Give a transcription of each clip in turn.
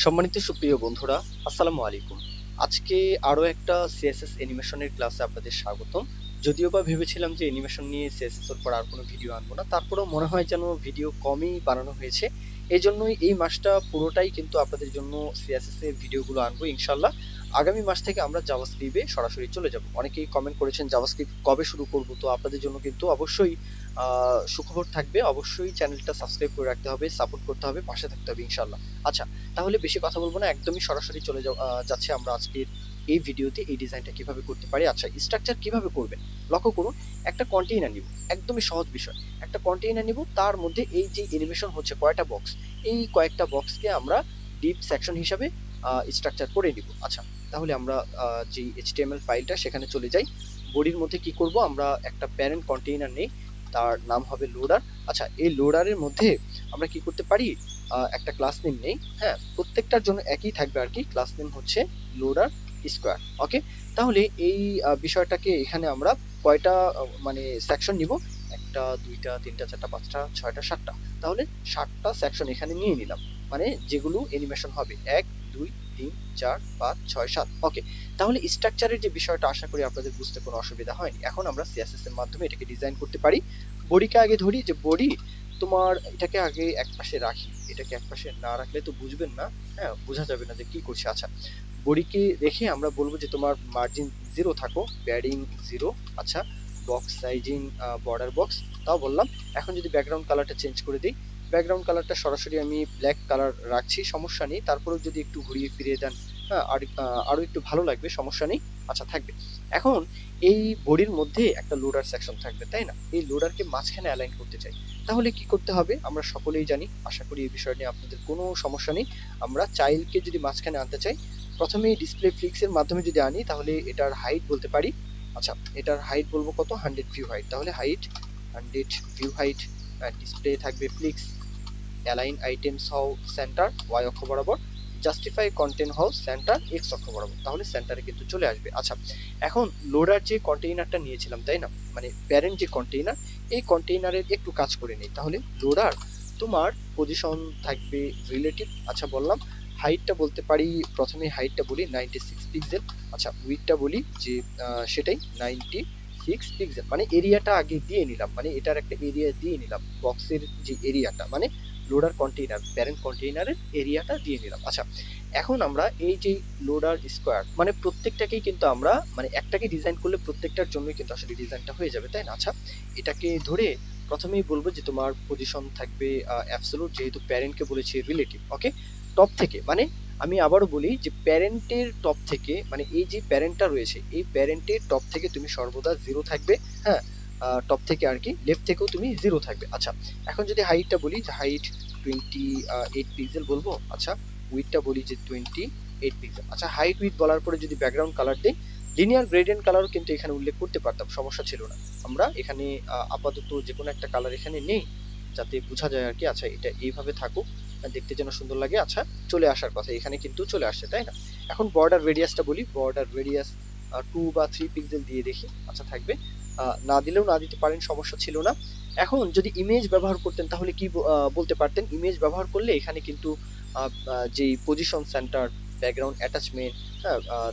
সম্মানিত সুপ্রিয় বন্ধুরা, আসসালামু আলাইকুম। আজকে আরও একটা সিএসএস অ্যানিমেশনের ক্লাসে আপনাদের স্বাগতম। যদিও বা ভেবেছিলাম যে অ্যানিমেশন নিয়ে সিএসএস এর পর আর কোনো ভিডিও আনব না, তারপরেও মনে হয় যেন ভিডিও কমই বানানো হয়েছে। এই জন্যই এই মাসটা পুরোটাই কিন্তু আপনাদের জন্য সিএসএস এর ভিডিওগুলো আনব ইনশাল্লাহ আগামী মাস থেকে আমরা জাভাস্ক্রিপ্টে সরাসরি চলে যাব। অনেকেই কমেন্ট করেছেন জাভাস্ক্রিপ্ট কবে শুরু করব? তো আপনাদের জন্য কিন্তু অবশ্যই সুখবর থাকবে। অবশ্যই চ্যানেলটা সাবস্ক্রাইব করে রাখতে হবে সাপোর্ট করতে হবে, পাশে থাকতে হবে ইনশাল্লাহ আচ্ছা তাহলে বেশি কথা বলব না, একদমই সরাসরি চলে যাচ্ছে আমরা আজকের এই ভিডিওতে, এই ডিজাইনটা কীভাবে করতে পারি। আচ্ছা স্ট্রাকচার কীভাবে করবেন? লক্ষ্য করুন, একটা কন্টেইনার নিব, একদমই সহজ বিষয়। একটা কন্টেইনার নিব, তার মধ্যে এই যে অ্যানিমেশন হচ্ছে কয়টা বক্স এই কয়েকটা বক্সকে আমরা ডিপ সেকশন হিসাবে স্ট্রাকচার করে নিব। আচ্ছা তাহলে আমরা যে এইচটিএমএল ফাইলটা সেখানে চলে যাই। বডির মধ্যে কি করব, আমরা একটা প্যারেন্ট কন্টেইনার নেই তার নাম হবে লোডার আচ্ছা এই লোডারের মধ্যে আমরা কি করতে পারি? একটা ক্লাস নেম নেই হ্যাঁ? প্রত্যেকটার জন্য একই থাকবে আর কি। ক্লাস নেম হচ্ছে লোডার স্কোয়ার ওকে তাহলে এই বিষয়টাকে এখানে আমরা কয়টা মানে সেকশন নিব? একটা, দুইটা, তিনটা, চারটা, পাঁচটা, ছয়টা, সাতটা। তাহলে সাতটা সেকশন এখানে নিয়ে নিলাম। মানে যেগুলো অ্যানিমেশন হবে। এক, দুই তিন, চার, পাঁচ, ছয়, সাত। ওকে তাহলে স্ট্রাকচারের যে বিষয়টা, আশা করি আপনাদের বুঝতে কোনো অসুবিধা হয়নি। এখন আমরা সিএসএস এর মাধ্যমে এটাকে ডিজাইন করতে পারি। বডিকে আগে ধরি, যে বডি তোমার এটাকে আগে এক পাশে রাখি। এটাকে এক পাশে না রাখলে তো বুঝবেন না। হ্যাঁ বোঝা যাবে না যে কি করছে। আচ্ছা বডিকে রেখে আমরা বলব যে তোমার মার্জিন জিরো থাকো প্যাডিং জিরো আচ্ছা বক্স সাইজিং বর্ডার বক্স তাও বললাম। এখন যদি ব্যাকগ্রাউন্ড কালারটা চেঞ্জ করে দিই ব্যাকগ্রাউন্ড কালারটা সরাসরি আমি ব্ল্যাক কালার রাখছি সমস্যা নেই। তারপরেও যদি একটু ঘুরিয়ে ফিরিয়ে দেন হ্যাঁ আর আহ, আরও একটু ভালো লাগবে সমস্যা নেই। আচ্ছা থাকবে। এখন এই বডির মধ্যে একটা লোডার সেকশন থাকবে তাই না? এই লোডারকে মাঝখানে অ্যালাইন করতে চাই। তাহলে কি করতে হবে? আমরা সকলেই জানি আশা করি এই বিষয় নিয়ে আপনাদের কোনো সমস্যা নেই। আমরা চাইল্ডকে যদি মাঝখানে আনতে চাই প্রথমে ডিসপ্লে ফ্লিক্সের মাধ্যমে যদি আনি তাহলে এটার হাইট বলতে পারি। আচ্ছা এটার হাইট বলব কত? হান্ড্রেড ভিউ হাইট তাহলে height hundred view height display থাকবে flex align items how centre Y অক্ষ বরাবর justify content house centre X অক্ষ বরাবর। তাহলে সেন্টারে কিন্তু চলে আসবে। আচ্ছা এখন লোডার যে কন্টেইনারটা নিয়েছিলাম, তাই না? মানে প্যারেন্ট যে কন্টেইনার এই কন্টেইনারের একটু কাজ করে নেই। তাহলে লোডার তোমার পজিশন থাকবে রিলেটিভ আচ্ছা বললাম হাইটটা বলতে পারি, প্রথমে হাইটটা বলি নাইনটি সিক্স পিক্সেল আচ্ছা উইথটা বলি যে সেটাই নাইনটি সিক্স পিক্সেল মানে এরিয়াটা আগে দিয়ে নিলাম মানে এটার একটা এরিয়া দিয়ে নিলাম বক্সের যে এরিয়াটা মানে লোডার কন্টেইনার প্যারেন্ট কন্টেইনারের এরিয়াটা দিয়ে নিলাম। আচ্ছা এখন আমরা এই যে লোডার স্কোয়ার মানে প্রত্যেকটাকেই কিন্তু আমরা মানে একটাকে ডিজাইন করলে প্রত্যেকটার জন্যই কিন্তু আসলে ডিজাইনটা হয়ে যাবে, তাই না? আচ্ছা এটাকে ধরে প্রথমেই বলব যে তোমার পজিশন থাকবে অ্যাবসলুট যেহেতু প্যারেন্টকে বলেছি রিলেটিভ ওকে টপ থেকে মানে আমি আবারও বলি যে প্যারেন্টের টপ থেকে মানে এই যে প্যারেন্টটা রয়েছে, এই প্যারেন্টের টপ থেকে তুমি সর্বদা জিরো থাকবে হ্যাঁ? টপ থেকে আর কি লেফট থেকেও তুমি জিরো থাকবে। আচ্ছা এখন যদি হাইটটা বলি, যে হাইট টোয়েন্টি এইট পিক্সেল বলব? আচ্ছা উইথটা বলি যে টোয়েন্টি এইট পিক্সেল আচ্ছা হাইট উইথ বলার পরে যদি ব্যাকগ্রাউন্ড কালার দিই লিনিয়ার গ্রেডিয়েন্ট কালারও কিন্তু এখানে উল্লেখ করতে পারতাম, সমস্যা ছিল না। আমরা এখানে আপাতত যে কোনো একটা কালার এখানে নেই, যাতে বোঝা যায় আর কি। আচ্ছা এটা এইভাবে থাকুক দেখতে যেন সুন্দর লাগে। আচ্ছা চলে আসার কথা, এখানে কিন্তু চলে আসছে, তাই না? এখন বর্ডার রেডিয়াসটা বলি বর্ডার রেডিয়াস টু বা থ্রি পিক্সেল দিয়ে দেখি আচ্ছা থাকবে। না দিলেও না দিতে পারেন, সমস্যা ছিল না। এখন যদি ইমেজ ব্যবহার করতেন, তাহলে কি বলতে পারতেন? ইমেজ ব্যবহার করলে এখানে কিন্তু যেই পজিশন সেন্টার ব্যাকগ্রাউন্ড অ্যাটাচমেন্ট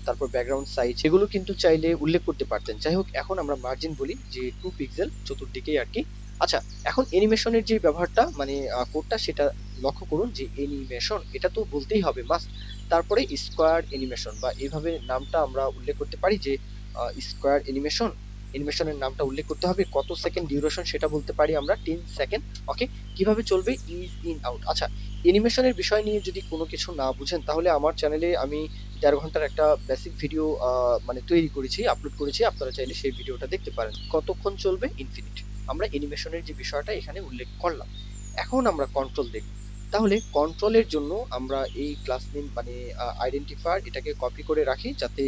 তারপর ব্যাকগ্রাউন্ড সাইজ সেগুলো কিন্তু চাইলে উল্লেখ করতে পারতেন। যাই হোক, এখন আমরা মার্জিন বলি যে টু পিক্সেল চতুর্দিকেই আর কি। আচ্ছা এখন অ্যানিমেশনের যে ব্যবহারটা মানে কোডটা সেটা লক্ষ্য করুন যে অ্যানিমেশন এটা তো বলতেই হবে মাস্ট তারপরে স্কোয়ার অ্যানিমেশন বা এইভাবে নামটা আমরা উল্লেখ করতে পারি যে স্কোয়ার অ্যানিমেশন অ্যানিমেশনের নামটা উল্লেখ করতে হবে। কত সেকেন্ড ডিউরেশন সেটা বলতে পারি আমরা? টেন সেকেন্ড ওকে কীভাবে চলবে? ইজ ইন আউট আচ্ছা অ্যানিমেশনের বিষয় নিয়ে যদি কোনো কিছু না বুঝেন, তাহলে আমার চ্যানেলে আমি দেড় ঘণ্টার একটা বেসিক ভিডিও মানে তৈরি করেছি আপলোড করেছি। আপনারা চাইলে সেই ভিডিওটা দেখতে পারেন। কতক্ষণ চলবে? ইনফিনিট আমরা অ্যানিমেশনের যে বিষয়টা এখানে উল্লেখ করলাম। এখন আমরা কন্ট্রোল দেখব। তাহলে কন্ট্রোলের জন্য আমরা এই ক্লাস নেম মানে আইডেন্টিফায়ার এটাকে কপি করে রাখি, যাতে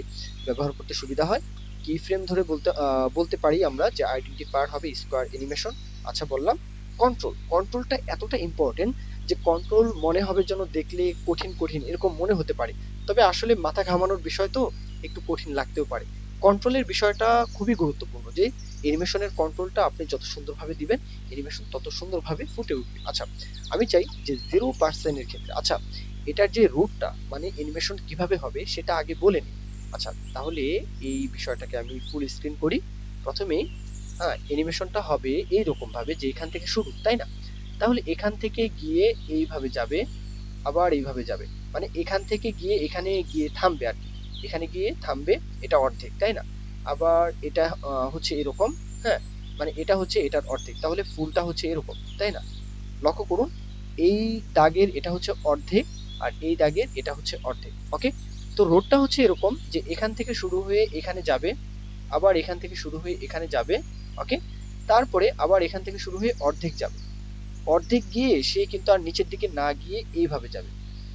ব্যবহার করতে সুবিধা হয়। কি ফ্রেম ধরে বলতে বলতে পারি আমরা যে আইডেন্টি আইডেন্টিফায়ার হবে স্কোয়ার অ্যানিমেশন আচ্ছা বললাম কন্ট্রোল কন্ট্রোলটা এতটা ইম্পর্টেন্ট যে কন্ট্রোল মনে হবে যেন দেখলে কঠিন কঠিন, এরকম মনে হতে পারে। তবে আসলে মাথা ঘামানোর বিষয় তো একটু কঠিন লাগতেও পারে। কন্ট্রোলের বিষয়টা খুবই গুরুত্বপূর্ণ যে অ্যানিমেশনের কন্ট্রোলটা আপনি যত সুন্দরভাবে দিবেন অ্যানিমেশন তত সুন্দরভাবে ফুটে উঠবে। আচ্ছা আমি চাই যে জিরো পার্সেন্টের ক্ষেত্রে। আচ্ছা এটার যে রুটটা মানে অ্যানিমেশন কীভাবে হবে, সেটা আগে বলে নিই। আচ্ছা তাহলে এই বিষয়টাকে আমি ফুল স্ক্রিন করি। প্রথমেই হ্যাঁ অ্যানিমেশনটা হবে এইরকম ভাবে যে এখান থেকে শুরু, তাই না? তাহলে এখান থেকে গিয়ে এইভাবে যাবে, আবার এইভাবে যাবে। মানে এখান থেকে গিয়ে এখানে গিয়ে থামবে আর কি। এখানে গিয়ে থামবে, এটা অর্ধেক, তাই না? আবার এটা হচ্ছে এরকম হ্যাঁ? মানে এটা হচ্ছে এটার অর্ধেক, তাহলে ফুলটা হচ্ছে এরকম, তাই না? লক্ষ্য করুন, এই দাগের এটা হচ্ছে অর্ধেক, আর এই দাগের এটা হচ্ছে অর্ধেক ওকে তো রোডটা হচ্ছে এরকম যে এখান থেকে শুরু হয়ে এখানে যাবে, আবার এখান থেকে শুরু হয়ে এখানে যাবে ওকে তারপরে আবার এখান থেকে শুরু হয়ে অর্ধেক যাবে। অর্ধেক গিয়ে সে কিন্তু আর নিচের দিকে না গিয়ে এইভাবে যাবে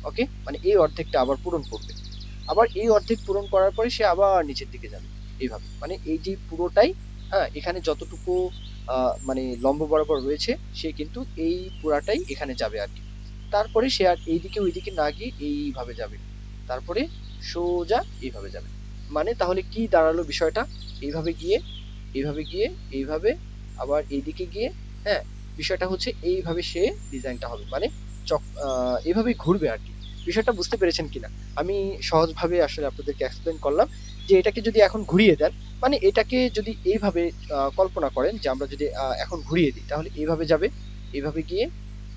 ওকে মানে এই অর্ধেকটা আবার পূরণ করবে। আবার এই অর্ধেক পূরণ করার পরে সে আবার নিচের দিকে যাবে, এইভাবে। মানে এই যে পুরোটাই হ্যাঁ এখানে যতটুকু মানে লম্ব বরাবর রয়েছে, সে কিন্তু এই পুরাটাই এখানে যাবে আর কি। তারপরে সে আর এইদিকে ওইদিকে না গিয়ে এইভাবে যাবে। তারপরে সোজা এইভাবে যাবে। মানে তাহলে কি দাঁড়াল বিষয়টা? এইভাবে গিয়ে এইভাবে গিয়ে এইভাবে আবার এইদিকে গিয়ে হ্যাঁ বিষয়টা হচ্ছে এইভাবে সে ডিজাইনটা হবে। মানে চক আহ, এইভাবেই ঘুরবে আর কি। বিষয়টা বুঝতে পেরেছেন কিনা? আমি সহজভাবে আসলে আপনাদেরকে এক্সপ্লেন করলাম যে এটাকে যদি এখন ঘুরিয়ে দেন মানে এটাকে যদি এইভাবে কল্পনা করেন যে আমরা যদি এখন ঘুরিয়ে দিই তাহলে এইভাবে যাবে এইভাবে গিয়ে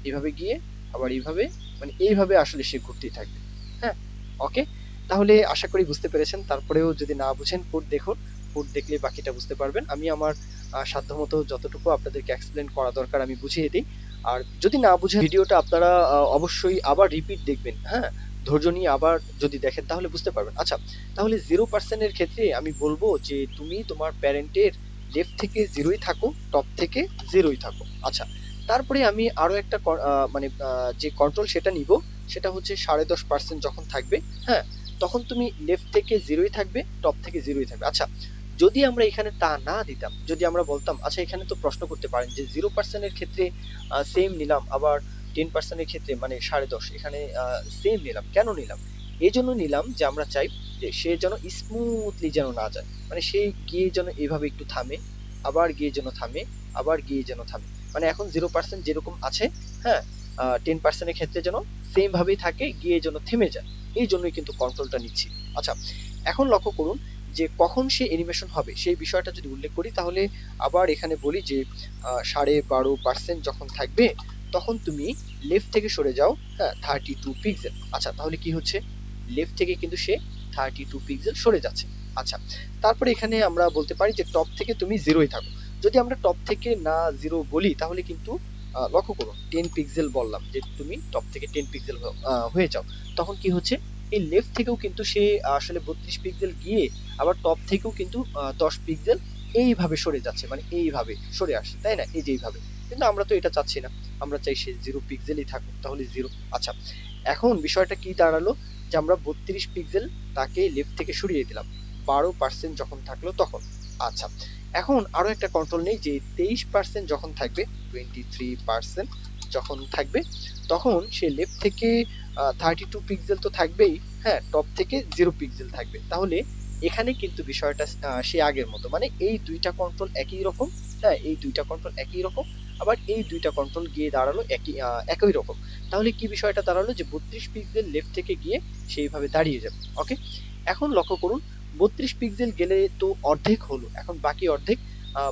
এইভাবে গিয়ে আবার এইভাবে মানে এইভাবে আসলে সে ঘুরতেই থাকবে। হ্যাঁ ওকে তাহলে আশা করি বুঝতে পেরেছেন। তারপরেও যদি না বুঝেন কোড দেখুন। কোড দেখলে বাকিটা বুঝতে পারবেন। আমি আমার সাধ্যমতো যতটুকু আপনাদেরকে এক্সপ্লেন করা দরকার আমি বুঝিয়ে দিই। আর যদি না বুঝেন, ভিডিওটা আপনারা অবশ্যই আবার রিপিট দেখবেন হ্যাঁ? ধৈর্য নিয়ে আবার যদি দেখেন, তাহলে বুঝতে পারবেন। আচ্ছা তাহলে জিরো পার্সেন্টের ক্ষেত্রে আমি বলব যে, তুমি তোমার প্যারেন্টের লেফট থেকে জিরোই থাকো টপ থেকে জিরোই থাকো। আচ্ছা তারপরে আমি আরও একটা মানে যে কন্ট্রোল সেটা নিব, সেটা হচ্ছে সাড়ে দশ পার্সেন্ট যখন থাকবে হ্যাঁ? তখন তুমি লেফট থেকে জিরোই থাকবে টপ থেকে জিরোই থাকবে। আচ্ছা যদি আমরা এখানে তা না দিতাম, যদি আমরা বলতাম আচ্ছা এখানে তো প্রশ্ন করতে পারেন যে জিরো পার্সেন্টের ক্ষেত্রে সেম নিলাম, আবার টেন পার্সেন্টের ক্ষেত্রে মানে সাড়ে দশ, এখানে সেম নিলাম। কেন নিলাম? এই জন্য নিলাম যে আমরা চাই যে সে যেন স্মুথলি যেন না যায়। মানে সে গিয়ে যেন এভাবে একটু থামে, আবার গিয়ে যেন থামে, আবার গিয়ে যেন থামে। মানে এখন জিরো পার্সেন্ট যেরকম আছে হ্যাঁ টেন পার্সেন্টের ক্ষেত্রে যেন সেম ভাবেই থাকে, গিয়ে যেন থেমে যায়। এই জন্যই কিন্তু কন্ট্রোলটা নিচ্ছি। আচ্ছা এখন লক্ষ্য করুন যে কখন সে অ্যানিমেশন হবে, সেই বিষয়টা যদি উল্লেখ করি, তাহলে আবার এখানে বলি যে সাড়ে বারো পার্সেন্ট যখন থাকবে, তখন তুমি লেফট থেকে সরে যাও হ্যাঁ থার্টি টু পিক্সেল আচ্ছা তাহলে কি হচ্ছে? লেফট থেকে কিন্তু সে থার্টি টু পিক্সেল সরে যাচ্ছে। আচ্ছা তারপরে এখানে আমরা বলতে পারি যে টপ থেকে তুমি জিরোই থাকো। যদি আমরা টপ থেকে না জিরো বলি, তাহলে কিন্তু লক্ষ্য করুন টেন পিক্সেল বললাম যে তুমি টপ থেকে টেন পিক্সেল হয়ে যাও। তখন কি হচ্ছে? এই লেফট থেকেও কিন্তু সে আসলে বত্রিশ পিক্সেল গিয়ে আবার টপ থেকেও কিন্তু দশ পিক্সেল এইভাবে সরে যাচ্ছে মানে এইভাবে সরে আসছে তাই না? এই যে এইভাবে। কিন্তু আমরা তো এটা চাচ্ছি না। আমরা চাই সে জিরো পিক্সেলই থাকুক, তাহলে জিরো আচ্ছা এখন বিষয়টা কি দাঁড়াল? যে আমরা বত্রিশ পিক্সেল তাকে লেফট থেকে সরিয়ে দিলাম। বারো পার্সেন্ট যখন থাকল তখন। আচ্ছা এখন আরও একটা কন্ট্রোল নেই যে তেইশ পার্সেন্ট যখন থাকবে টোয়েন্টি থ্রি পার্সেন্ট যখন থাকবে, তখন সে লেফট থেকে থার্টি টু পিক্সেল তো থাকবেই হ্যাঁ টপ থেকে জিরো পিক্সেল থাকবে। তাহলে এখানে কিন্তু বিষয়টা সে আগের মতো। মানে এই দুইটা কন্ট্রোল একই রকম হ্যাঁ এই দুইটা কন্ট্রোল একই রকম, আবার এই দুইটা কন্ট্রোল গিয়ে দাঁড়াল একই একই রকম। তাহলে কি বিষয়টা দাঁড়াল? যে বত্রিশ পিক্সেল লেফট থেকে গিয়ে সেইভাবে দাঁড়িয়ে যাবে। ওকে এখন লক্ষ্য করুন বত্রিশ পিক্সেল গেলে তো অর্ধেক হলো। এখন বাকি অর্ধেক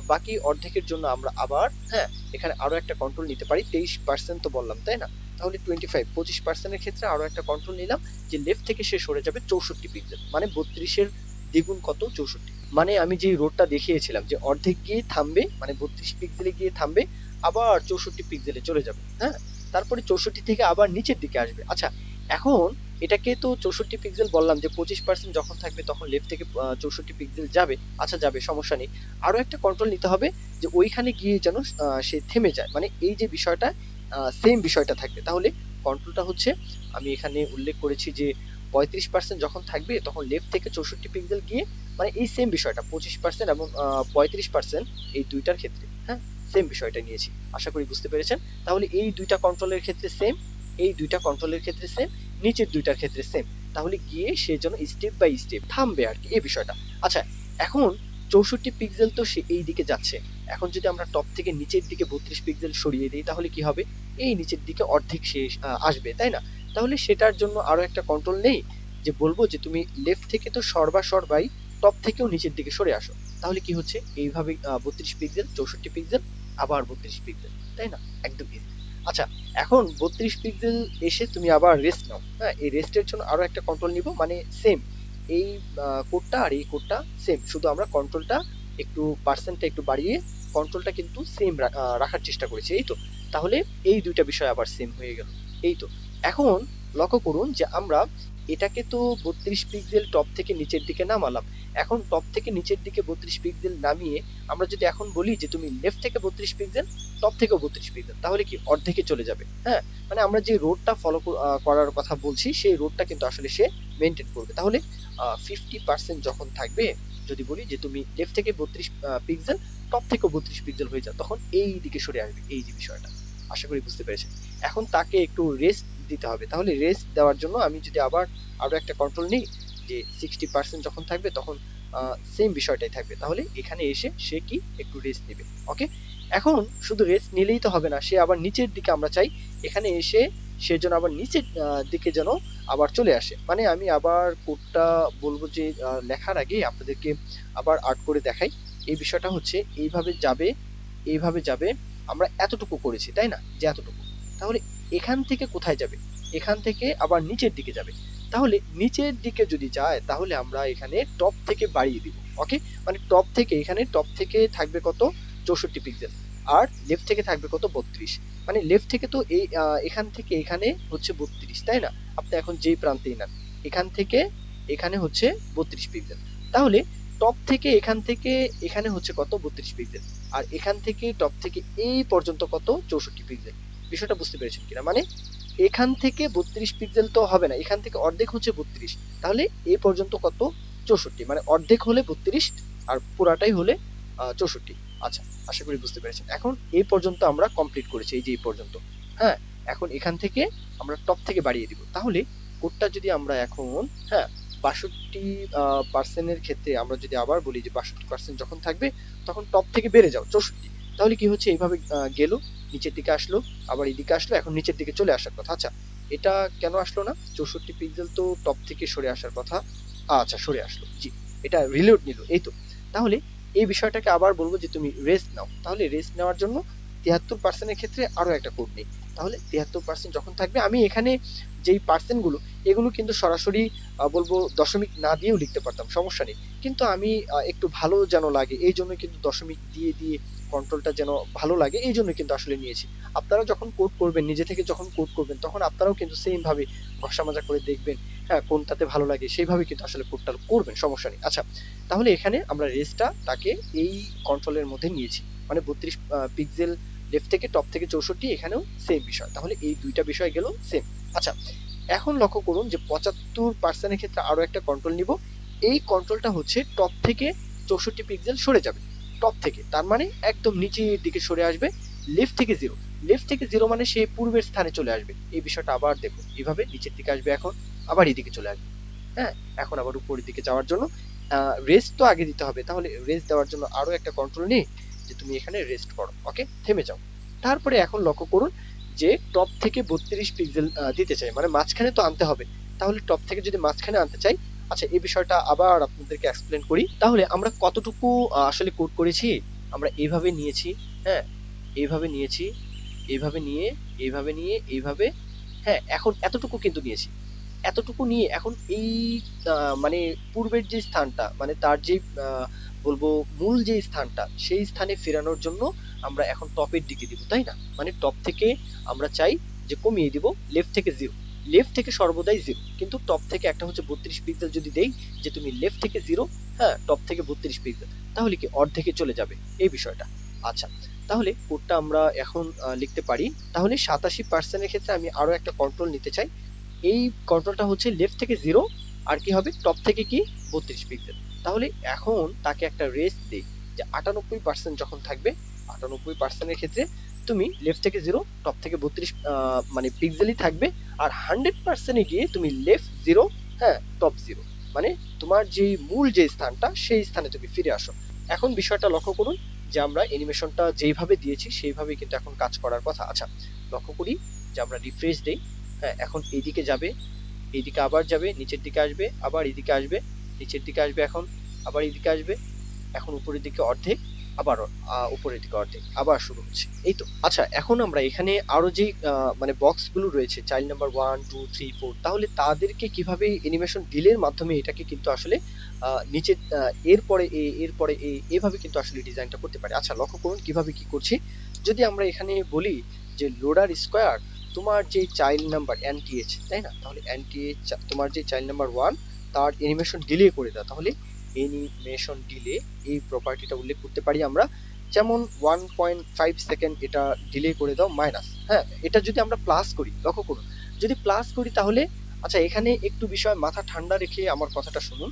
বাকি অর্ধেকের জন্য আমরা আবার হ্যাঁ এখানে আরও একটা কন্ট্রোল নিতে পারি। তেইশ পার্সেন্ট তো বললাম, তাই না? তাহলে টোয়েন্টি ফাইভ পঁচিশ পার্সেন্টের ক্ষেত্রে আরও একটা কন্ট্রোল নিলাম, যে লেফট থেকে সে সরে যাবে চৌষট্টি পিক্সেল মানে বত্রিশের দ্বিগুণ কত? চৌষট্টি। মানে আমি যে রোডটা দেখিয়েছিলাম, যে অর্ধেক গিয়ে থামবে মানে বত্রিশ পিক্সেলে গিয়ে থামবে, আবার চৌষট্টি পিক্সেলে চলে যাবে হ্যাঁ? তারপরে চৌষট্টি থেকে আবার নিচের দিকে আসবে। আচ্ছা এখন এটাকে তো চৌষট্টি পিক্সেল বললাম যে পঁচিশ পার্সেন্ট যখন থাকবে তখন লেফট থেকে চৌষট্টি পিক্সেল যাবে আচ্ছা যাবে, সমস্যা নেই। আরও একটা কন্ট্রোল নিতে হবে যে ওইখানে গিয়ে যেন সে থেমে যায়। মানে এই যে বিষয়টা সেম বিষয়টা থাকবে। তাহলে কন্ট্রোলটা হচ্ছে, আমি এখানে উল্লেখ করেছি যে পঁয়ত্রিশ পার্সেন্ট যখন থাকবে তখন লেফট থেকে চৌষট্টি পিক্সেল গিয়ে মানে এই সেম বিষয়টা, পঁচিশ পার্সেন্ট এবং পঁয়ত্রিশ পার্সেন্ট এই দুইটার ক্ষেত্রে। হ্যাঁ সেম বিষয়টা নিয়েছি। আশা করি বুঝতে পেরেছেন। তাহলে এই দুইটা কন্ট্রোলের ক্ষেত্রে সেম এই দুইটা কন্ট্রোলের ক্ষেত্রে সেম নিচের দুইটার ক্ষেত্রে সেম তাহলে গিয়ে সে যেন স্টেপ বাই স্টেপ থামবে আর কি, এই বিষয়টা। আচ্ছা এখন চৌষট্টি পিক্সেল তো সে এই দিকে যাচ্ছে। এখন যদি আমরা টপ থেকে নিচের দিকে বত্রিশ পিক্সেল সরিয়ে দিই, তাহলে কি হবে? এই নিচের দিকে অর্ধেক সে আসবে, তাই না? তাহলে সেটার জন্য আরও একটা কন্ট্রোল নেই যে বলব যে তুমি লেফট থেকে তো সরবা সরবাই টপ থেকেও নিচের দিকে সরে আসো। তাহলে কি হচ্ছে? এইভাবে বত্রিশ পিক্সেল চৌষট্টি পিক্সেল আবার বত্রিশ পিক্সেল তাই না? একদম easy। আচ্ছা এখন বত্রিশ পিক্সেল এসে তুমি আবার রেস্ট নাও। হ্যাঁ এই রেস্টের জন্য আরও একটা কন্ট্রোল নিব মানে সেম এই কোডটা আর এই কোডটা সেম শুধু আমরা কন্ট্রোলটা একটু পার্সেন্টটা একটু বাড়িয়ে কন্ট্রোলটা কিন্তু সেম রাখার চেষ্টা করেছি, এই তো। তাহলে এই দুইটা বিষয় আবার সেম হয়ে গেল, এই তো। এখন লক্ষ্য করুন যে আমরা এটাকে তো বত্রিশ পিক্সেল টপ থেকে নিচের দিকে নামালাম। এখন টপ থেকে নিচের দিকে বত্রিশ পিক্সেল নামিয়ে আমরা যদি এখন বলি যে তুমি লেফট থেকে বত্রিশ পিক্সেল টপ থেকে বত্রিশ পিক্সেল তাহলে কি অর্ধেকে চলে যাবে? হ্যাঁ মানে আমরা যে রোডটা ফলো করার কথা বলছি, সেই রোডটা কিন্তু আসলে সে মেনটেন করবে। তাহলে ফিফটি পার্সেন্ট যখন থাকবে, যদি বলি যে তুমি লেফট থেকে বত্রিশ পিক্সেল টপ থেকে বত্রিশ পিক্সেল হয়ে যাও, তখন এই দিকে সরে আসবে, এই যে বিষয়টা। আশা করি বুঝতে পেরেছেন। এখন তাকে একটু রেস্ট দিতে হবে। তাহলে রেস্ট দেওয়ার জন্য আমি যদি আবার আরও একটা কন্ট্রোল নিই, যে সিক্সটি পার্সেন্ট যখন থাকবে তখন সেম বিষয়টাই থাকবে। তাহলে এখানে এসে সে কি একটু রেস্ট নেবে ওকে এখন শুধু রেস্ট নিলেই তো হবে না, সে আবার নিচের দিকে আমরা চাই, এখানে এসে সে যেন আবার নিচের দিকে যেন আবার চলে আসে। মানে আমি আবার কোডটা বলব যে লেখার আগে আপনাদেরকে আবার আর্ট করে দেখাই। এই বিষয়টা হচ্ছে এইভাবে যাবে এইভাবে যাবে, আমরা এতটুকু করেছি, তাই না? যে এতটুকু। তাহলে এখান থেকে কোথায় যাবে? এখান থেকে আবার নিচের দিকে যাবে। তাহলে নিচের দিকে যদি যায়, তাহলে আমরা এখানে টপ থেকে বাড়িয়ে দিব। ওকে মানে টপ থেকে, এখানে টপ থেকে থাকবে কত? চৌষট্টি পিক্সেল আর লেফট থেকে থাকবে কত? বত্রিশ। মানে লেফট থেকে তো এই এখান থেকে এখানে হচ্ছে বত্রিশ, তাই না? আপনি এখন যেই প্রান্তেই নেন, এখান থেকে এখানে হচ্ছে বত্রিশ পিক্সেল তাহলে টপ থেকে এখান থেকে এখানে হচ্ছে কত? বত্রিশ পিক্সেল আর এখান থেকে টপ থেকে এই পর্যন্ত কত? চৌষট্টি পিক্সেল বিষয়টা বুঝতে পেরেছেন কিনা? মানে এখান থেকে বত্রিশ পিক্সেল তো হবে না, এখান থেকে অর্ধেক হচ্ছে বত্রিশ। তাহলে এ পর্যন্ত কত? চৌষট্টি। মানে অর্ধেক হলে বত্রিশ আর পুরাটাই হলে চৌষট্টি। আচ্ছা আশা করি বুঝতে পেরেছেন। এখন এই পর্যন্ত আমরা কমপ্লিট করেছি, এই যে এই পর্যন্ত। হ্যাঁ এখন এখান থেকে আমরা টপ থেকে বাড়িয়ে দিব। তাহলে কোডটা যদি আমরা এখন হ্যাঁ বাষট্টি পার্সেন্টের ক্ষেত্রে আমরা যদি আবার বলি যে বাষট্টি পার্সেন্ট যখন থাকবে, তখন টপ থেকে বেড়ে যাও, চৌষট্টি। তাহলে কি হচ্ছে? এইভাবে গেল। নিচের দিকে আসলো, আবার এদিকে আসলো, এখন নিচের দিকে চলে আসার কথা। আচ্ছা এটা কেন আসলো না? চৌষট্টি পিক্সেল তো টপ থেকে সরে আসার কথা। আচ্ছা সরে আসলো। জি, এটা রিলোড নিল, এই তো। তাহলে এই বিষয়টাকে আবার বলব যে তুমি রেস্ট নাও। তাহলে রেস্ট নেওয়ার জন্য তিয়াত্তর পার্সেন্টের ক্ষেত্রে আরও একটা কোড নেই। তাহলে তিয়াত্তর পার্সেন্ট যখন থাকবে, আমি এখানে যেই পার্সেন্টগুলো, এগুলো কিন্তু সরাসরি বলব দশমিক না দিয়েও লিখতে পারতাম, সমস্যা নেই। কিন্তু আমি একটু ভালো যেন লাগে, এই জন্য কিন্তু দশমিক দিয়ে দিয়ে কন্ট্রোলটা যেন ভালো লাগে, এই জন্য কিন্তু আসলে নিয়েছি। আপনারা যখন কোড করবেন, নিজে থেকে যখন কোড করবেন, তখন আপনারাও কিন্তু সেম ভাবে ঘষা মাজা করে দেখবেন হ্যাঁ কোনটাতে ভালো লাগে, সেইভাবে কিন্তু আসলে কোডটা করবেন, সমস্যা নেই। আচ্ছা তাহলে এখানে আমরা রেসটা তাকে এই কন্ট্রোলের মধ্যে নিয়েছি মানে বত্রিশ পিক্সেল লেফট থেকে টপ থেকে চৌষট্টি, এখানেও সেম বিষয়। তাহলে এই দুইটা বিষয় গেল সেম আচ্ছা এখন লক্ষ্য করুন যে পঁচাত্তর পার্সেন্টের ক্ষেত্রে আরও একটা কন্ট্রোল নিব। এই কন্ট্রোলটা হচ্ছে টপ থেকে চৌষট্টি পিক্সেল সরে যাবে। টপ থেকে, তার মানে একদম নিচের দিকে সরে আসবে লেফট থেকে জিরো লেফট থেকে জিরো মানে সে পূর্বের স্থানে চলে আসবে। এই বিষয়টা আবার দেখুন এইভাবে নিচের দিকে আসবে এখন, আবার এদিকে চলে আসবে। হ্যাঁ এখন আবার উপরের দিকে যাওয়ার জন্য। রেস্ট তো আগে দিতে হবে, তাহলে রেস্ট দেওয়ার জন্য আরও একটা কন্ট্রোল নেই। যে তুমি এখানে রেস্ট করো ওকে থেমে যাও। তারপরে এখন লক্ষ্য করুন যে টপ থেকে বত্রিশ পিক্সেল দিতে চাই। মানে মাঝখানে তো আনতে হবে। তাহলে টপ থেকে যদি মাঝখানে আনতে চাই আচ্ছা এই বিষয়টা আবার আপনাদেরকে এক্সপ্লেন করি। তাহলে আমরা কতটুকু আসলে কোড করেছি? আমরা এইভাবে নিয়েছি হ্যাঁ? এইভাবে নিয়েছি, এইভাবে নিয়ে এইভাবে নিয়ে, এইভাবে হ্যাঁ? এখন এতটুকু কিন্তু নিয়েছি। এতটুকু নিয়ে এখন এই মানে পূর্বের যে স্থানটা মানে তার যে বলব মূল যে স্থানটা, সেই স্থানে ফেরানোর জন্য আমরা এখন টপের দিকে দিব, তাই না? মানে টপ থেকে আমরা চাই যে কমিয়ে দিব, লেফট থেকে জিরো লেফট থেকে সর্বদাই জিরো কিন্তু টপ থেকে একটা হচ্ছে বত্রিশ পিক্সেল যদি দেই যে তুমি লেফট থেকে জিরো হ্যাঁ টপ থেকে বত্রিশ পিক্সেল তাহলে কি অর্ধেকে চলে যাবে? এই বিষয়টা। আচ্ছা তাহলে কোডটা আমরা এখন লিখতে পারি। তাহলে সাতাশি পার্সেন্টের ক্ষেত্রে আমি আরও একটা কন্ট্রোল নিতে চাই। এই কন্ট্রোলটা হচ্ছে লেফট থেকে জিরো আর কি হবে? টপ থেকে কি? বত্রিশ পিক্সেল তাহলে এখন তাকে একটা রেস্ট দেই যে আটানব্বই পার্সেন্ট যখন থাকবে, আটানব্বই পার্সেন্টের ক্ষেত্রে তুমি লেফট থেকে জিরো টপ থেকে বত্রিশ মানে পিক্সেলই থাকবে, আর হান্ড্রেড পার্সেন্টে গিয়ে তুমি লেফট জিরো হ্যাঁ টপ জিরো মানে তোমার যে মূল যে স্থানটা, সেই স্থানে তুমি ফিরে আসো। এখন বিষয়টা লক্ষ্য করুন যে আমরা অ্যানিমেশনটা যেইভাবে দিয়েছি সেইভাবে কিন্তু এখন কাজ করার কথা। আচ্ছা লক্ষ্য করি যে আমরা রিফ্রেশ দেই হ্যাঁ এখন এইদিকে যাবে এইদিকে আবার যাবে, নিচের দিকে আসবে, আবার এইদিকে আসবে, নিচের দিকে আসবে এখন আবার এদিকে আসবে, এখন উপরের দিকে অর্ধেক, আবার উপরের দিকে অর্ধেক, আবার শুরু হচ্ছে। এই তো আচ্ছা এখন আমরা এখানে আরও যে মানে বক্সগুলো রয়েছে, child number one two three four তাহলে তাদেরকে কীভাবে অ্যানিমেশন ডিলের মাধ্যমে এটাকে কিন্তু আসলে নিচে এরপরে এ এরপরে এ, এভাবে কিন্তু আসলে ডিজাইনটা করতে পারে। আচ্ছা লক্ষ্য করুন কীভাবে কি করছি। যদি আমরা এখানে বলি যে লোডার স্কোয়ার তোমার যে চাইল্ড নাম্বার এনটিএইচ তাই না? তাহলে এনটিএইচ তোমার যে চাইল্ড নাম্বার ওয়ান তার অ্যানিমেশন ডিলে করে দাও। তাহলে অ্যানিমেশন ডিলে এই প্রপার্টিটা উল্লেখ করতে পারি আমরা। যেমন ওয়ান পয়েন্ট ফাইভ সেকেন্ড এটা ডিলে করে দাও মাইনাস হ্যাঁ এটা যদি আমরা প্লাস করি, লক্ষ্য করুন। যদি প্লাস করি তাহলে আচ্ছা এখানে একটু বিষয়, মাথা ঠান্ডা রেখে আমার কথাটা শুনুন।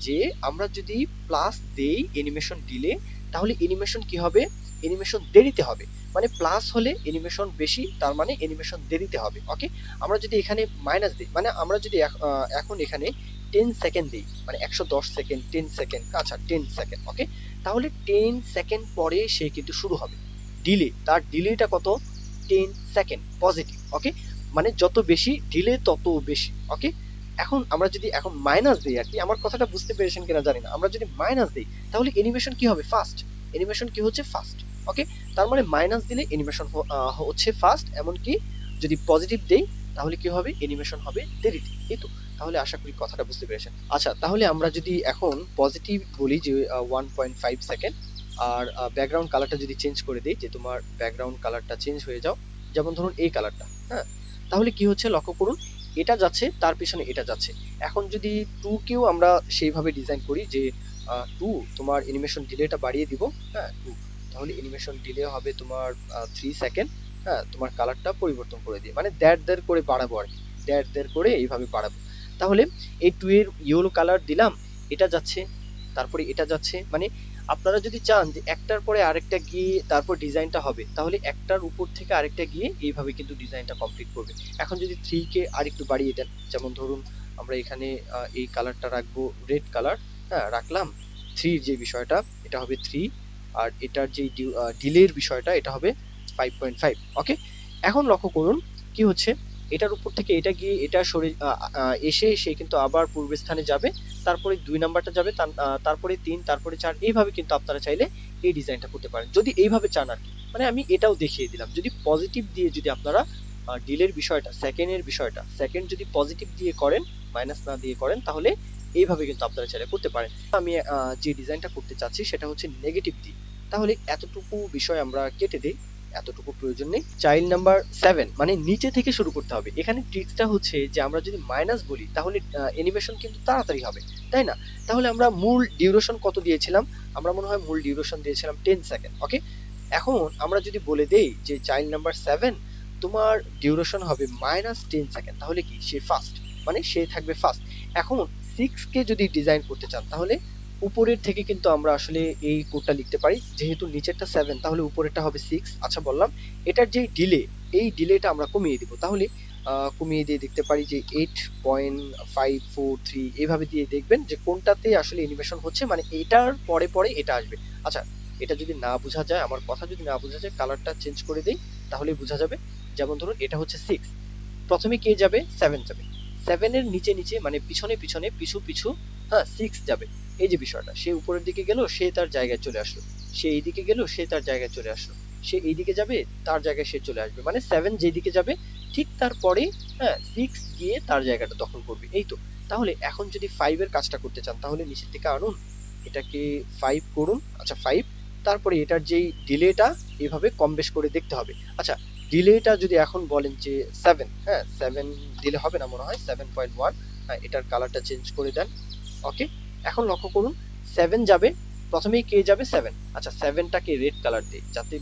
যে আমরা যদি প্লাস দেই অ্যানিমেশন ডিলে তাহলে অ্যানিমেশন কি হবে? অ্যানিমেশন দেরিতে হবে। মানে প্লাস হলে অ্যানিমেশন বেশি, তার মানে অ্যানিমেশন দেরিতে হবে। ওকে আমরা যদি এখানে মাইনাস দিই মানে আমরা যদি এখন এখানে টেন সেকেন্ড দিই মানে একশো দশ সেকেন্ড টেন সেকেন্ড আচ্ছা টেন সেকেন্ড ওকে তাহলে টেন সেকেন্ড পরে সে কিন্তু শুরু হবে। ডিলে তার ডিলেটা কত? টেন সেকেন্ড পজিটিভ ওকে মানে যত বেশি ডিলে তত বেশি ওকে এখন আমরা যদি এখন মাইনাস দিই আর কি, আমার কথাটা বুঝতে পেরেছেন কিনা জানি না। আমরা যদি মাইনাস দিই, তাহলে অ্যানিমেশন কি হবে? ফাস্ট অ্যানিমেশন কি হচ্ছে? ফাস্ট ওকে তার মানে মাইনাস দিলে অ্যানিমেশন হচ্ছে ফাস্ট এমনকি যদি পজিটিভ দেই, তাহলে কি হবে? অ্যানিমেশন হবে দেরিতে, এই তো। তাহলে আশা করি কথাটা বুঝতে পেরেছেন। আচ্ছা তাহলে আমরা যদি এখন পজিটিভ বলি যে ওয়ান পয়েন্ট ফাইভ সেকেন্ড আর ব্যাকগ্রাউন্ড কালারটা যদি চেঞ্জ করে দিই, যে তোমার ব্যাকগ্রাউন্ড কালারটা চেঞ্জ হয়ে যাও, যেমন ধরুন এই কালারটা হ্যাঁ? তাহলে কি হচ্ছে লক্ষ্য করুন, এটা যাচ্ছে, তার পিছনে এটা যাচ্ছে। এখন যদি টু কেও আমরা সেইভাবে ডিজাইন করি যে টু তোমার অ্যানিমেশন ডিলেটা বাড়িয়ে দিব হ্যাঁ টু তাহলে অ্যানিমেশন ডিলে হবে তোমার থ্রি সেকেন্ড হ্যাঁ তোমার কালারটা পরিবর্তন করে দিয়ে মানে দেড় দেড় করে বাড়াবো আর কি, দেড় দেড় করে এইভাবে বাড়াবো। তাহলে এই টু এর ইয়েলো কালার দিলাম, এটা যাচ্ছে, তারপরে এটা যাচ্ছে মানে আপনারা যদি চান যে একটার পরে আরেকটা গিয়ে তারপর ডিজাইনটা হবে, তাহলে একটার উপর থেকে আরেকটা গিয়ে এইভাবে কিন্তু ডিজাইনটা কমপ্লিট করবে। এখন যদি থ্রি কে আরেকটু বাড়িয়ে দেন, যেমন ধরুন আমরা এখানে এই কালারটা রাখব রেড কালার হ্যাঁ রাখলাম থ্রির যে বিষয়টা, এটা হবে থ্রি আর এটার যে ডিলের বিষয়টা, এটা হবে ফাইভ পয়েন্ট ফাইভ ওকে এখন লক্ষ্য করুন কি হচ্ছে এটার উপর থেকে এটা গিয়ে এটা সরে এসে সে কিন্তু আবার পূর্বের স্থানে যাবে। তারপরে দুই নাম্বারটা যাবে তারপরে তিন, তারপরে চার, এইভাবে কিন্তু আপনারা চাইলে এই ডিজাইনটা করতে পারেন। যদি এইভাবে চান আর কি। মানে আমি এটাও দেখিয়ে দিলাম। যদি পজিটিভ দিয়ে যদি আপনারা ডিলের বিষয়টা সেকেন্ডের বিষয়টা সেকেন্ড যদি পজিটিভ দিয়ে করেন মাইনাস না দিয়ে করেন, তাহলে এইভাবে কিন্তু আপনারা চাইলে করতে পারেন। আমি যে ডিজাইনটা করতে চাচ্ছি, সেটা হচ্ছে নেগেটিভ দিয়ে তাহলে এতটুকু বিষয় আমরা কেটে দিই। এতটুকু প্রয়োজন নেই। চাইল্ড নাম্বার সেভেন মানে নিচে থেকে শুরু করতে হবে। এখানে ট্রিক্সটা হচ্ছে যে আমরা যদি মাইনাস বলি, তাহলে অ্যানিমেশন কিন্তু তাড়াতাড়ি হবে, তাই না? তাহলে আমরা মূল ডিউরেশন কত দিয়েছিলাম? আমরা মনে হয় মূল ডিউরেশন দিয়েছিলাম টেন সেকেন্ড ওকে এখন আমরা যদি বলে দেই যে চাইল্ড নাম্বার সেভেন তোমার ডিউরেশন হবে মাইনাস টেন সেকেন্ড তাহলে কি? সে ফাস্ট মানে সে থাকবে ফাস্ট এখন সিক্স কে যদি ডিজাইন করতে চান, তাহলে উপরের থেকে কিন্তু আমরা আসলে এই কোডটা লিখতে পারি। যেহেতু নিচেরটা সেভেন তাহলে উপরেরটা হবে সিক্স আচ্ছা বললাম, এটার যে ডিলে এই ডিলেটা আমরা কমিয়ে দিব। তাহলে কমিয়ে দিয়ে দেখতে পারি যে eight point five four three এইভাবে দিয়ে দেখবেন যে কোনটাতে আসলে অ্যানিমেশন হচ্ছে মানে এটার পরে পরে এটা আসবে। আচ্ছা এটা যদি না বোঝা যায়, আমার কথা যদি না বোঝা যায় কালারটা চেঞ্জ করে দেই, তাহলে বোঝা যাবে, যেমন ধরুন, এটা হচ্ছে সিক্স প্রথমে কে যাবে? সেভেন যাবে। সেভেনের নিচে নিচে মানে পিছনে পিছনে, পিছু পিছু হ্যাঁ সিক্স যাবে। এই যে বিষয়টা, সে উপরের দিকে গেল, সে তার জায়গায় চলে আসলো। সে এইদিকে গেল, সে তার জায়গায় চলে আসলো। সে এইদিকে যাবে, তার জায়গায় সে চলে আসবে। মানে সেভেন যেদিকে যাবে, ঠিক তারপরে হ্যাঁ সিক্স গিয়ে তার জায়গাটা দখল করবে। এই তো। তাহলে এখন যদি ফাইভ এর কাজটা করতে চান, তাহলে নিচের দিকে আনুন। এটাকে ফাইভ করুন। আচ্ছা ফাইভ তারপরে এটার যেই ডিলেটা এভাবে কম বেশ করে দেখতে হবে। আচ্ছা ডিলেটা যদি এখন বলেন যে সেভেন হ্যাঁ সেভেন দিলে হবে না মনে হয় সেভেন পয়েন্ট ওয়ান হ্যাঁ এটার কালারটা চেঞ্জ করে দেন। ওকে এখন লক্ষ্য করুন সেভেন যাবে, প্রথমেই কে যাবে? সেভেন আচ্ছা সেভেনটাকে রেড কালার দিই যাতে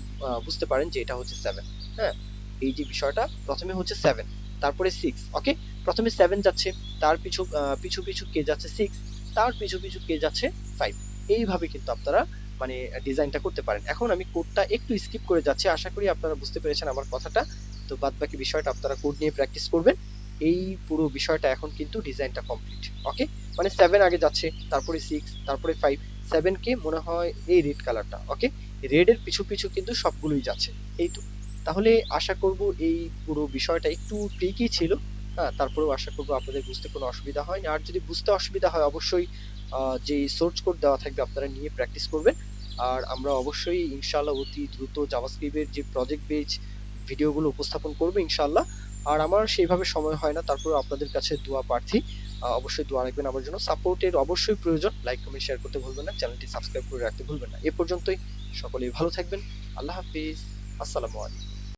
বুঝতে পারেন যে এটা হচ্ছে সেভেন হ্যাঁ? এই যে বিষয়টা, প্রথমে হচ্ছে সেভেন তারপরে সিক্স ওকে প্রথমে সেভেন যাচ্ছে, তার পিছু পিছু পিছু কে যাচ্ছে? সিক্স তার পিছু পিছু কে যাচ্ছে? ফাইভ এইভাবে কিন্তু আপনারা মানে ডিজাইনটা করতে পারেন। এখন আমি কোডটা একটু স্কিপ করে যাচ্ছি। আশা করি আপনারা বুঝতে পেরেছেন আমার কথাটা। তো বাদ বাকি বিষয়টা আপনারা কোড নিয়ে প্র্যাকটিস করবেন। এই পুরো বিষয়টা এখন কিন্তু ডিজাইনটা কমপ্লিট ওকে মানে সেভেন আগে যাচ্ছে, তারপরে সিক্স তারপরে ফাইভ সেভেন কে মনে হয় এই রেড কালারটা ওকে রেড এর পিছু পিছু কিন্তু সবগুলোই যাচ্ছে, এই তো। তাহলে আশা করব এই পুরো বিষয়টা একটু ট্রিকি ছিল হ্যাঁ তারপরেও আশা করব আপনাদের বুঝতে কোনো অসুবিধা হয়নি। আর যদি বুঝতে অসুবিধা হয়, অবশ্যই যে সোর্স কোড দেওয়া থাকবে আপনারা নিয়ে প্র্যাকটিস করবেন। আর আমরা অবশ্যই ইনশাআল্লাহ অতি দ্রুত জাভাস্ক্রিপ্টের যে প্রজেক্ট বেজ ভিডিওগুলো উপস্থাপন করব ইনশাআল্লাহ। আর আমার সেইভাবে সময় হয় না তারপরে আপনাদের কাছে দোয়া প্রার্থী। অবশ্যই দোয়া রাখবেন আমার জন্য। সাপোর্টের অবশ্যই প্রয়োজন। লাইক কমেন্ট শেয়ার করতে ভুলবেন না। চ্যানেলটি সাবস্ক্রাইব করে রাখতে ভুলবেন না। এ পর্যন্তই। সকলেই ভালো থাকবেন। আল্লাহ হাফিজ। আসসালামু আলাইকুম।